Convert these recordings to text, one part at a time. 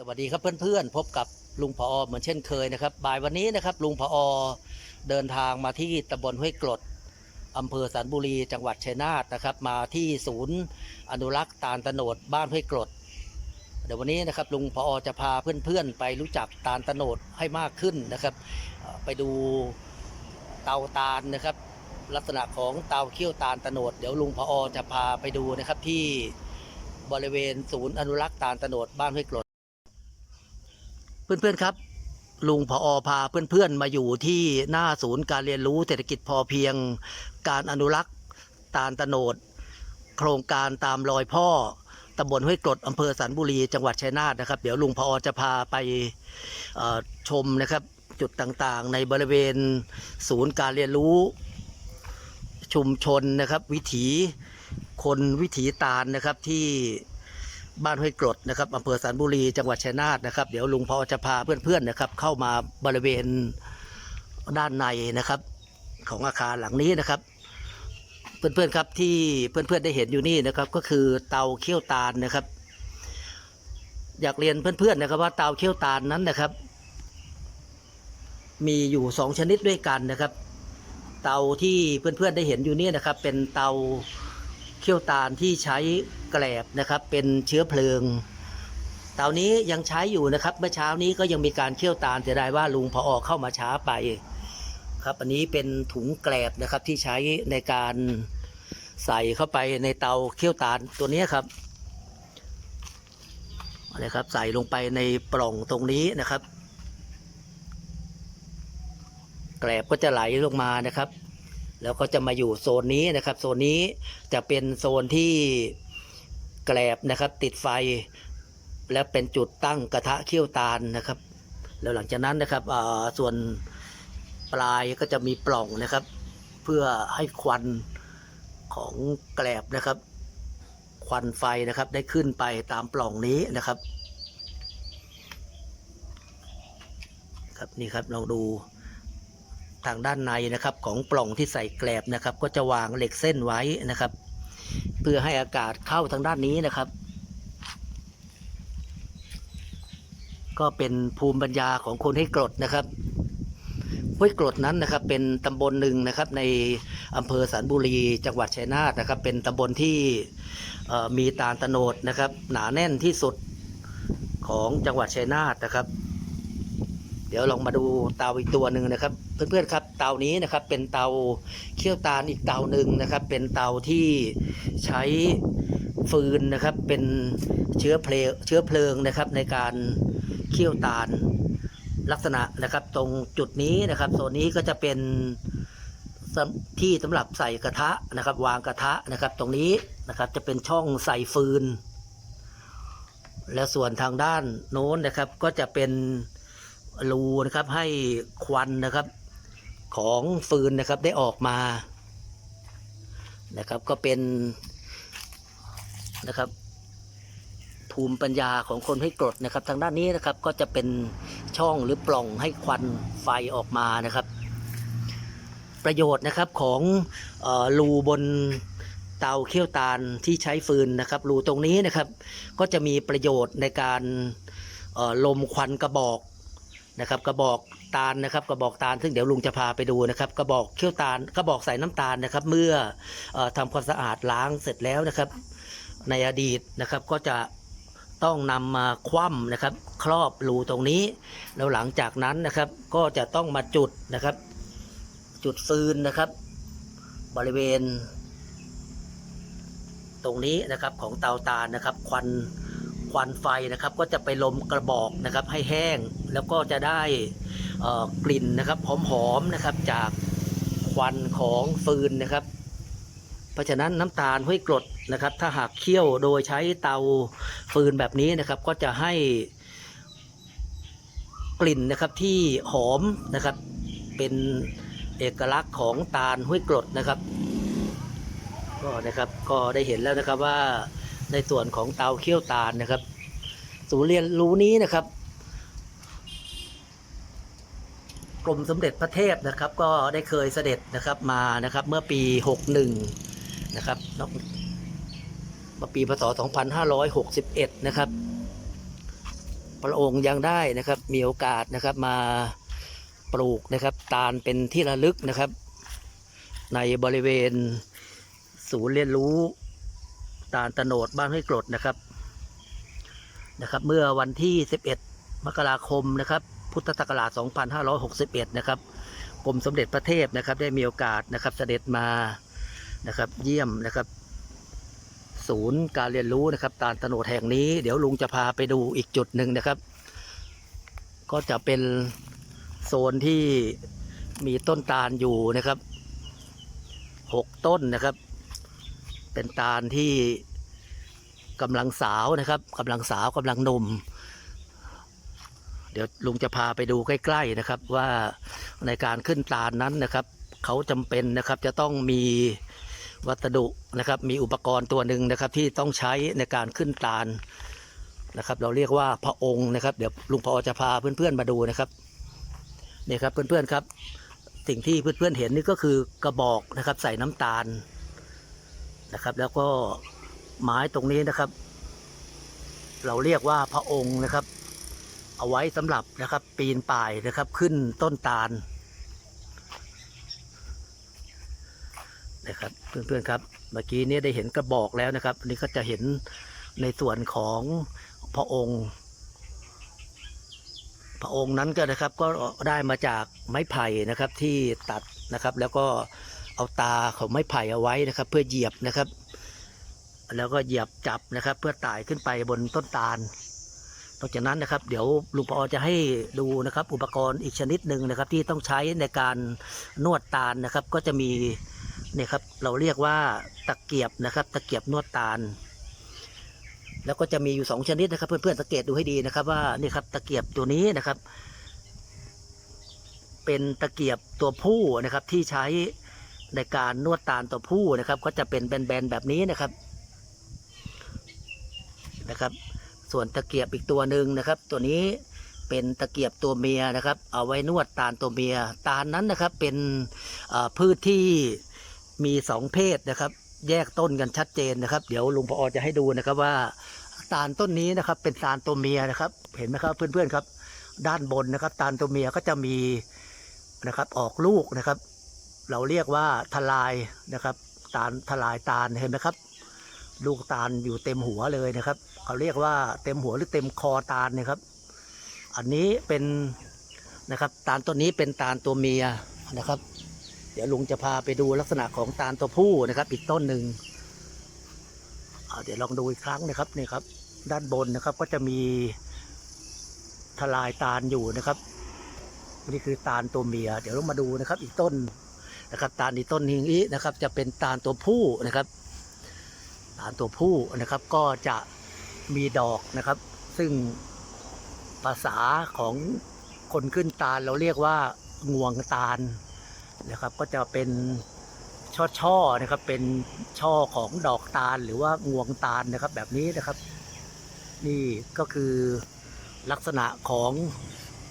สวัสดีครับเพื่อนๆ พบกับลุงพอเหมือนเช่นเคยนะครับ บ่ายวันนี้นะครับ ลุงพอเดินทางมาที่ตำบลห้วยกรดอำเภอสันบุรี จังหวัดชัยนาทนะครับ มาที่ศูนย์อนุรักษ์ตาลตะโนดบ้านห้วยกรดเดี๋ยววันนี้นะครับลุงพอจะพาเพื่อนๆ ไปรู้จักตาลตะโนดให้มากขึ้นนะครับ ไปดูเตาตาลนะครับ ลักษณะของเตาเคี่ยวตาลตะโนดเดี๋ยวลุงพอจะพาไปดูนะครับที่บริเวณศูนย์อนุรักษ์ตาลตะโนดบ้านห้วยกรด เพื่อนๆครับ ลุงพออพาเพื่อนๆมาอยู่ที่หน้าศูนย์การเรียนรู้เศรษฐกิจพอเพียง การอนุรักษ์ ตาลตโนด โครงการตามรอยพ่อตำบลห้วยกรดอำเภอสันบุรี จังหวัดชัยนาทนะครับ เดี๋ยวลุงพอจะพาไปชมนะครับ จุดต่างๆ ในบริเวณศูนย์การเรียนรู้ ชุมชนนะครับ วิถีคนวิถีตาลนะครับที่ บ้านห้วยกรดนะครับอำเภอสันบุรีจังหวัดชัยนาทนะครับเดี๋ยวลุงพอจะพาเพื่อนๆนะครับ เข้ามาบริเวณด้านในนะครับ ของอาคารหลังนี้นะครับ เพื่อนๆครับที่เพื่อนๆได้เห็นอยู่นี่นะครับ ก็คือเตาเคี่ยวตาลนะครับ อยากเรียนเพื่อนๆนะครับว่าเตาเคี่ยวตาลนั้นนะครับ มีอยู่สองชนิดด้วยกันนะครับ เตาที่เพื่อนๆได้เห็นอยู่นี่นะครับ เป็นเตา เคี่ยวตาลที่ใช้แกลบนะครับ เป็นเชื้อเพลิงเตานี้ยังใช้อยู่นะครับ เมื่อเช้านี้ก็ยังมีการเคี่ยวตาลเสียดายว่าลุงพออเข้ามาช้าไปครับอันนี้เป็นถุงแกลบนะครับที่ใช้ในการใส่เข้าไปในเตาเคี่ยวตาลตัวนี้ครับนะครับ ใส่ลงไปในปล่องตรงนี้นะครับ แกลบก็จะไหลลงมานะครับ แล้วก็จะมาอยู่โซนนี้นะครับโซนนี้จะเป็นโซนที่แกลบนะครับ ติดไฟ และเป็นจุดตั้งกระทะเคี่ยวตาลนะครับ แล้วหลังจากนั้นนะครับส่วนปลายก็จะมีปล่องนะครับ เพื่อให้ควันของแกลบนะครับ ควันไฟนะครับได้ขึ้นไปตามปล่องนี้นะครับ ครับนี่ครับลองดู ทางด้านในนะครับของปล่องที่ใส่แกลบนะครับ ก็จะวางเหล็กเส้นไว้นะครับ เพื่อให้อากาศเข้าทางด้านนี้นะครับ ก็เป็นภูมิปัญญาของคนให้กรดนะครับห้วยกรดนั้นนะครับเป็นตำบลหนึ่งนะครับในอำเภอสันบุรีจังหวัดชัยนาทนะครับ เป็นตำบลที่มีตาลตโนดนะครับ หนาแน่นที่สุดของจังหวัดชัยนาทนะครับ เดี๋ยวลองมาดูตาอีกตัวหนึ่งนะครับ เพื่อนๆครับเตานี้นะครับเป็นเตาเคี่ยวตาลอีกเตาหนึ่งนะครับ เป็นเตาที่ใช้ฟืนนะครับเป็นเชื้อเพลิงเชื้อเพลิงนะครับในการเคี่ยวตาลลักษณะนะครับ ตรงจุดนี้นะครับโซนนี้ก็จะเป็นที่สำหรับใส่กระทะนะครับ วางกระทะนะครับ ตรงนี้นะครับจะเป็นช่องใส่ฟืน และส่วนทางด้านโน้นนะครับก็จะเป็นรูนะครับให้ควันนะครับ ของฟืนนะครับได้ออกมานะครับก็เป็นนะครับ ภูมิปัญญาของคนให้กรดนะครับ ทางด้านนี้นะครับก็จะเป็นช่องหรือปล่องให้ควันไฟออกมานะครับ ประโยชน์นะครับของออรูบนเตาเคี่ยวตาลที่ใช้ฟืนนะครับ รูตรงนี้นะครับ ก็จะมีประโยชน์ในการลมควันกระบอกนะครับ กระบอก ตาลนะครับกระบอกตาลซึ่งเดี๋ยวลุงจะพาไปดูนะครับกระบอกเคี่ยวตาลกระบอกใส่น้ำตาลนะครับ เมื่อออทำความสะอาดล้างเสร็จแล้วนะครับ ในอดีตนะครับก็จะต้องนำมาคว่ำนะครับ ครอบรูตรงนี้ แล้วหลังจากนั้นนะครับก็จะต้องมาจุดนะครับ จุดฟืนนะครับ บริเวณ ตรงนี้นะครับของเตาตาลนะครับ ควัน ควันไฟนะครับ ก็จะไปลมกระบอกนะครับให้แห้งแล้วก็จะได้กลิ่นนะครับหอมๆนะครับจากควันของฟืนนะครับ เพราะฉะนั้นน้ำตาลห้วยกรดนะครับ ถ้าหากเคี่ยวโดยใช้เตาฟืนแบบนี้นะครับ ก็จะให้กลิ่นนะครับที่หอมนะครับเป็นเอกลักษณ์ของตาลห้วยกรดนะครับ ก็นะครับก็ได้เห็นแล้วนะครับว่า ในส่วนของเตาเคี่ยวตาลนะครับ ศูนย์เรียนรู้นี้นะครับกรมสมเด็จพระเทพนะครับ ก็ได้เคยเสด็จนะครับมานะครับ เมื่อปี 61 นะครับเมื่อปีพศ 2561 นะครับ พระองค์ยังได้นะครับมีโอกาสนะครับมาปลูกนะครับ ตาลเป็นที่ระลึกนะครับ ในบริเวณศูนย์เรียนรู้ ตาลตโนดบ้านให้กรดนะครับนะครับ เมื่อวันที่ 11 มกราคมนะครับ พุทธศักราช 2561 นะครับกรมสมเด็จพระเทพนะครับ ได้มีโอกาสนะครับ เสด็จมานะครับ เยี่ยมนะครับ ศูนย์การเรียนรู้นะครับ ตาลตโนดแห่งนี้ เดี๋ยวลุงจะพาไปดูอีกจุดหนึ่งนะครับ ก็จะเป็นโซนที่มีต้นตาลอยู่นะครับหกต้นนะครับ เป็นตาลที่กำลังสาวนะครับกำลังสาวกำลังหนุ่ม เดี๋ยวลุงจะพาไปดูใกล้ ๆนะครับว่าในการขึ้นตาลนั้นนะครับ เขาจำเป็นนะครับจะต้องมีวัสดุนะครับ มีอุปกรณ์ตัวหนึ่งนะครับที่ต้องใช้ในการขึ้นตาลนะครับ เราเรียกว่าพระองค์นะครับ เดี๋ยวลุงพอจะพาเพื่อนๆมาดูนะครับนี่ครับเพื่อนๆครับ สิ่งที่เพื่อนๆเห็นนี่ก็คือกระบอกนะครับ ใส่น้ำตาล นะครับ แล้วก็ไม้ตรงนี้นะครับ เราเรียกว่าพระองค์นะครับ เอาไว้สำหรับนะครับ ปีนป่ายนะครับ ขึ้นต้นตาลนะครับ เพื่อนๆครับ เมื่อกี้นี้ได้เห็นกระบอกแล้วนะครับอันนี้ก็จะเห็นในส่วนของพระองค์ พระองค์นั้นก็นะครับก็ได้มาจากไม้ไผ่นะครับที่ตัดนะครับ แล้วก็ เอาตาของไม้ไผ่เอาไว้นะครับ เพื่อเหยียบนะครับ แล้วก็เหยียบจับนะครับ เพื่อไต่ขึ้นไปบนต้นตาลนอกจากนั้นนะครับ เดี๋ยวลุงปอจะให้ดูนะครับ อุปกรณ์อีกชนิดหนึ่งนะครับ ที่ต้องใช้ในการนวดตาลนะครับ ก็จะมีเนี่ยครับเราเรียกว่าตะเกียบนะครับ ตะเกียบนวดตาล แล้วก็จะมีอยู่สองชนิดนะครับ เพื่อนๆสังเกตดูให้ดีนะครับ ว่านี่ครับตะเกียบตัวนี้นะครับ เป็นตะเกียบตัวผู้นะครับที่ใช้ ในการนวดตาลตัวผู้นะครับ ก็จะเป็นแบนๆแบบนี้นะครับนะครับ ส่วนตะเกียบอีกตัวหนึ่งนะครับ ตัวนี้เป็นตะเกียบตัวเมียนะครับ เอาไว้นวดตาลตัวเมีย ตาลนั้นนะครับเป็นพืชที่มีสองเพศนะครับ แยกต้นกันชัดเจนนะครับ เดี๋ยวลุงพอจะให้ดูนะครับว่าตาลต้นนี้นะครับเป็นตาลตัวเมียนะครับ เห็นไหมครับเพื่อนๆครับ ด้านบนนะครับ ตาลตัวเมียก็จะมีนะครับออกลูกนะครับ เราเรียกว่าทลายนะครับตาลทลายตาลเห็นไหมครับ ลูกตาลอยู่เต็มหัวเลยนะครับเขาเรียกว่าเต็มหัวหรือเต็มคอตาลเนะครับ อันนี้เป็นนะครับตาลต้นนี้เป็นตาลตัวเมียนะครับ เดี๋ยวลุงจะพาไปดูลักษณะของตาลตัวผู้นะครับ อีกต้นหนึ่งเดี๋ยวลองดูอีกครั้งนะครับนี่ครับ ด้านบนนะครับก็จะมีทลายตาลอยู่นะครับ นี่คือตาลตัวเมีย เดี๋ยวเรามาดูนะครับ อีกต้น นะครับ ตาลอีต้นนี้นะครับ จะเป็นตาลตัวผู้นะครับตาลตัวผู้นะครับก็จะมีดอกนะครับ ซึ่งภาษาของคนขึ้นตาลเราเรียกว่างวงตาลนะครับ ก็จะเป็นช่อช่อนะครับ เป็นช่อของดอกตาลหรือว่างวงตาลนะครับ แบบนี้นะครับ นี่ก็คือลักษณะของ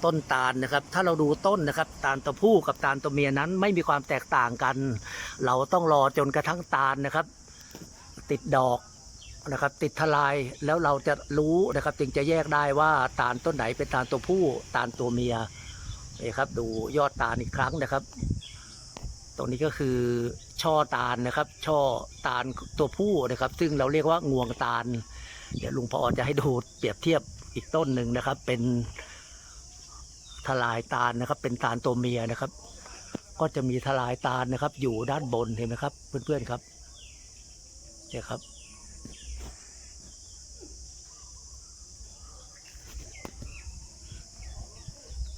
ต้นตาลนะครับ ถ้าเราดูต้นนะครับ ตาลตัวผู้กับตาลตัวเมียนั้นไม่มีความแตกต่างกัน เราต้องรอจนกระทั่งตาลนะครับ ติดดอกนะครับ ติดทลายแล้วเราจะรู้นะครับ จึงจะแยกได้ว่าตาลต้นไหนเป็นตาลตัวผู้ตาลตัวเมียนี่ครับ ดูยอดตาลอีกครั้งนะครับตรงนี้ก็คือช่อตาลนะครับ ช่อตาลตัวผู้นะครับ ซึ่งเราเรียกว่างวงตาล เดี๋ยวลุงพอจะให้ดูเปรียบเทียบอีกต้นหนึ่งนะครับ เป็น ทลายตาลนะครับ เป็นตาลตัวเมียนะครับ ก็จะมีทลายตาลนะครับ อยู่ด้านบนเห็นไหมครับ เพื่อนๆครับเนี่ยครับ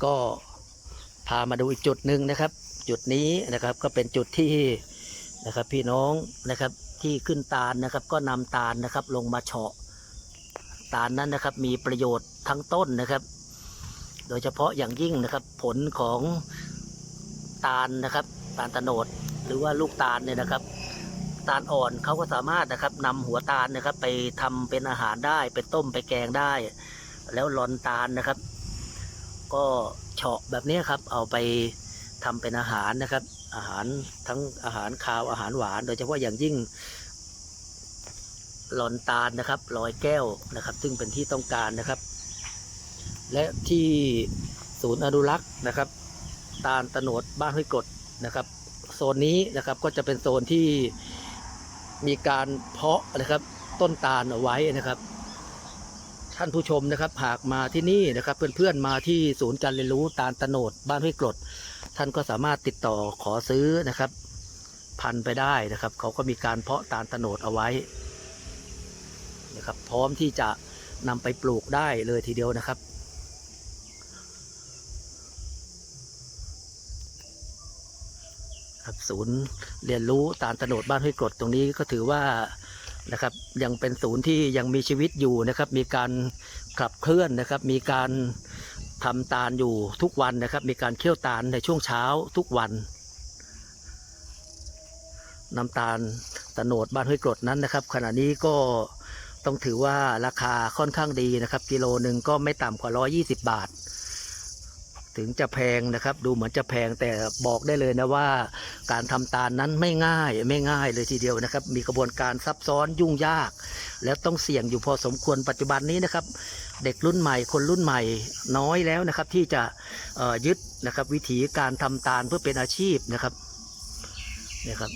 ก็พามาดูอีกจุดหนึ่งนะครับ จุดนี้นะครับก็เป็นจุดที่นะครับพี่น้องนะครับที่ขึ้นตาลนะครับ ก็นำตาลนะครับลงมาเฉาะตาลนั้นนะครับ มีประโยชน์ทั้งต้นนะครับ โดยเฉพาะอย่างยิ่งนะครับ ผลของตาลนะครับ ตาลตะโนดหรือว่าลูกตาลเนี่ยนะครับ ตาลอ่อนเขาก็สามารถนะครับนำหัวตาลนะครับ ไปทำเป็นอาหารได้ไปต้มไปแกงได้ แล้วหลอนตาลนะครับ ก็เฉาะแบบนี้ครับ เอาไปทำเป็นอาหารนะครับ อาหารทั้งอาหารคาวอาหารหวาน โดยเฉพาะอย่างยิ่งหลอนตาลนะครับลอยแก้วนะครับ ซึ่งเป็นที่ต้องการนะครับ และที่ศูนย์อนุรักษ์นะครับตาลตะโนดบ้านห้วยกดนะครับ โซนนี้นะครับก็จะเป็นโซนที่มีการเพาะนะครับต้นตาลเอาไว้นะครับ ท่านผู้ชมนะครับหากมาที่นี่นะครับ เพื่อนๆมาที่ศูนย์การเรียนรู้ตาลตะโนดบ้านห้วยกดท่านก็สามารถติดต่อขอซื้อนะครับ พันไปได้นะครับ เขาก็มีการเพาะตาลตะโนดเอาไว้นะครับ พร้อมที่จะนำไปปลูกได้เลยทีเดียวนะครับ ครับศูนย์เรียนรู้ตาลตโนดบ้านห้วยกรดตรงนี้ก็ถือว่านะครับยังเป็นศูนย์ที่ยังมีชีวิตอยู่นะครับมีการขับเคลื่อนนะครับมีการทำตาลอยู่ทุกวันนะครับมีการเคี่ยวตาลในช่วงเช้าทุกวันน้ำตาลตโนดบ้านห้วยกรดนั้นนะครับ ขณะนี้ก็ต้องถือว่าราคาค่อนข้างดีนะครับ กิโลหนึ่งก็ไม่ต่ำกว่า 120 บาท ถึงจะแพงนะครับ ดูเหมือนจะแพงแต่บอกได้เลยนะว่าการทำตาลนั้นไม่ง่ายไม่ง่ายเลยทีเดียวนะครับ มีกระบวนการซับซ้อนยุ่งยาก และต้องเสี่ยงอยู่พอสมควรปัจจุบันนี้นะครับ เด็กรุ่นใหม่คนรุ่นใหม่น้อยแล้วนะครับ ที่จะยึดนะครับวิถีการทำตาลเพื่อเป็นอาชีพนะครับนี่ครับ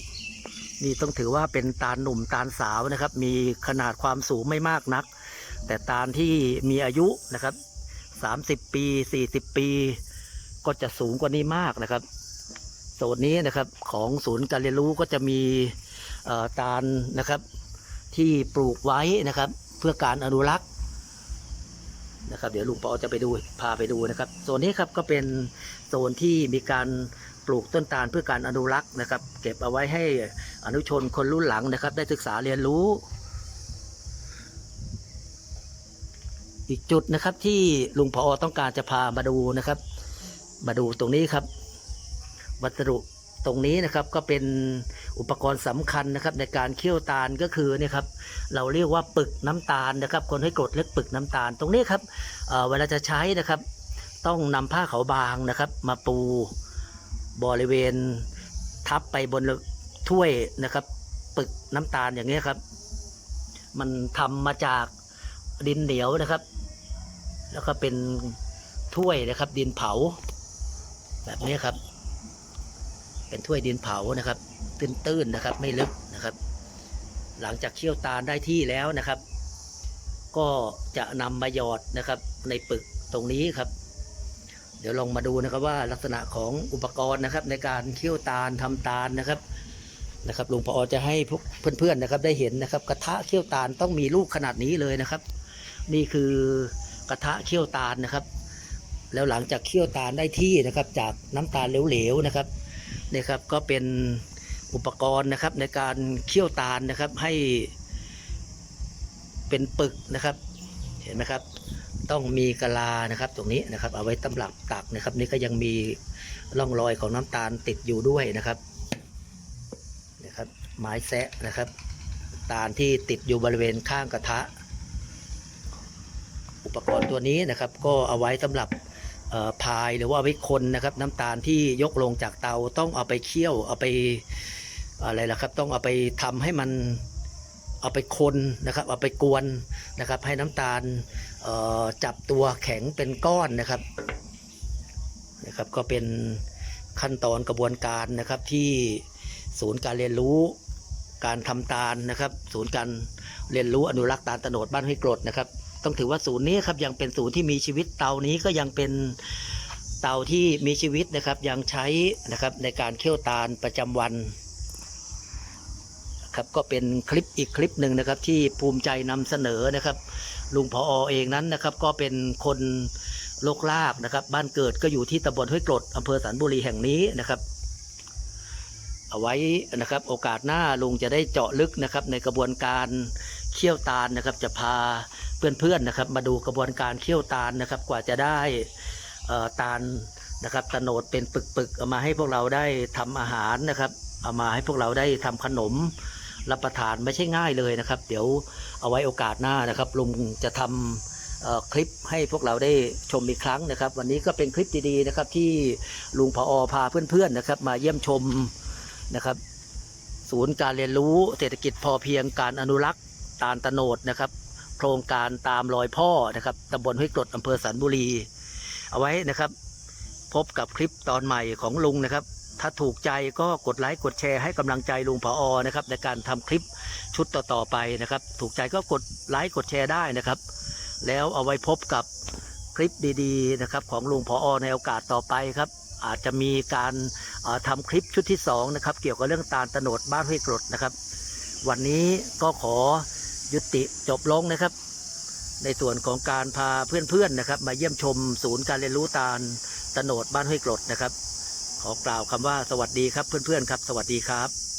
นี่ต้องถือว่าเป็นตาลหนุ่มตาลสาวนะครับ มีขนาดความสูงไม่มากนัก แต่ตาลที่มีอายุนะครับ 30 ปี 40 ปี ก็จะสูงกว่านี้มากนะครับโซนนี้นะครับของศูนย์การเรียนรู้ก็จะมีตาลนะครับ ที่ปลูกไว้นะครับ เพื่อการอนุรักษ์นะครับ เดี๋ยวลุงปอจะไปดูพาไปดูนะครับโซนนี้ครับก็เป็นโซนที่มีการปลูกต้นตาลเพื่อการอนุรักษ์นะครับ เก็บเอาไว้ให้อนุชนคนรุ่นหลังนะครับ ได้ศึกษาเรียนรู้ อีกจุดนะครับที่ลุงพอต้องการจะพามาดูนะครับ มาดูตรงนี้ครับ วัสดุตรงนี้นะครับก็เป็นอุปกรณ์สำคัญนะครับ ในการเคี่ยวตาลก็คือเนี่ยครับเราเรียกว่าปึกน้ำตาลนะครับ คนให้กรดเรียกปึกน้ำตาล ตรงนี้ครับเวลาจะใช้นะครับ ต้องนำผ้าขาวบางนะครับ มาปูบริเวณทับไปบนถ้วยนะครับ ปึกน้ำตาลอย่างนี้ครับ มันทำมาจากดินเหนียวนะครับ แล้วก็เป็นถ้วยนะครับ ดินเผา แบบนี้ครับ เป็นถ้วยดินเผานะครับ ตื้นๆนะครับ ไม่ลึกนะครับ หลังจากเคี่ยวตาลได้ที่แล้วนะครับ ก็จะนำมาหยอดนะครับ ในปึกตรงนี้ครับ เดี๋ยวลองมาดูนะครับว่าลักษณะของอุปกรณ์นะครับ ในการเคี่ยวตาลทำตาลนะครับนะครับลุงพอจะให้พวกเพื่อนๆนะครับ ได้เห็นนะครับ กระทะเคี่ยวตาลต้องมีลูกขนาดนี้เลยนะครับ นี่คือกระทะเคี่ยวตาลนะครับ แล้วหลังจากเคี่ยวตาลได้ที่นะครับ จากน้ำตาลเหลวๆนะครับนี่ครับก็เป็นอุปกรณ์นะครับในการเคี่ยวตาลนะครับให้เป็นปึกนะครับ เห็นไหมครับ ต้องมีกะลานะครับ ตรงนี้นะครับ เอาไว้ตำหรับตักนะครับ นี่ก็ยังมีร่องรอยของน้ำตาลติดอยู่ด้วยนะครับนะครับ ไม้แซะนะครับ ตาลที่ติดอยู่บริเวณข้างกระทะ อุปกรณ์ตัวนี้นะครับ ก็เอาไว้สำหรับ พายหรือว่าไว้คนนะครับ น้ำตาลที่ยกลงจากเตาต้องเอาไปเคี่ยวเอาไปอะไรล่ะครับ ต้องเอาไปทำให้มันเอาไปคนนะครับ เอาไปกวนนะครับ ให้น้ำตาลจับตัวแข็งเป็นก้อนนะครับนะครับ ก็เป็นขั้นตอนกระบวนการนะครับที่ศูนย์การเรียนรู้การทำตาลนะครับ ศูนย์การเรียนรู้อนุรักษ์ตาลตะโนดบ้านห้วยกรดนะครับ ต้องถือว่าศูนย์นี้ครับยังเป็นศูนย์ที่มีชีวิตเตานี้ก็ยังเป็นเตาที่มีชีวิตนะครับยังใช้นะครับในการเคี่ยวตาลประจำวันครับก็เป็นคลิปอีกคลิปหนึ่งนะครับที่ภูมิใจนำเสนอนะครับลุงพออเองนั้นนะครับก็เป็นคนโลกลาบนะครับ บ้านเกิดก็อยู่ที่ตำบลห้วยกรดอำเภอสันบุรีแห่งนี้นะครับ เอาไว้นะครับโอกาสหน้าลุงจะได้เจาะลึกนะครับในกระบวนการ เคี่ยวตาลนะครับ จะพาเพื่อนๆนะครับ มาดูกระบวนการเคี่ยวตาลนะครับ กว่าจะได้ตาลนะครับตโนดเป็นปึกๆเอามาให้พวกเราได้ทำอาหารนะครับเอามาให้พวกเราได้ทำขนมรับประทานไม่ใช่ง่ายเลยนะครับ เดี๋ยวเอาไว้โอกาสหน้านะครับลุงจะทำเอ่อคลิปให้พวกเราได้ชมอีกครั้งนะครับ วันนี้ก็เป็นคลิปดีๆนะครับ ที่ลุงพออพาเพื่อนๆนะครับ มาเยี่ยมชมนะครับ ศูนย์การเรียนรู้เศรษฐกิจพอเพียงการอนุรักษ์ ตาลตโนดนะครับ โครงการตามรอยพ่อนะครับตำบลห้วยกรดอำเภอสันบุรี เอาไว้นะครับ พบกับคลิปตอนใหม่ของลุงนะครับ ถ้าถูกใจก็กดไลค์กดแชร์ให้กำลังใจลุงพออนะครับ ในการทำคลิปชุดต่อๆไปนะครับ ถูกใจก็กดไลค์กดแชร์ได้นะครับ แล้วเอาไว้พบกับคลิปดีๆนะครับของลุงพออในโอกาสต่อไปครับอาจจะมีการเอ่อทำคลิปชุดที่สองนะครับเกี่ยวกับเรื่องตาลตโนดบ้านห้วยกรดนะครับ วันนี้ก็ขอ ยุติจบลงนะครับ ในส่วนของการพาเพื่อนๆนะครับ มาเยี่ยมชมศูนย์การเรียนรู้ตาลตโนดบ้านห้วยกรดนะครับ ขอกล่าวคำว่าสวัสดีครับเพื่อนๆครับ สวัสดีครับ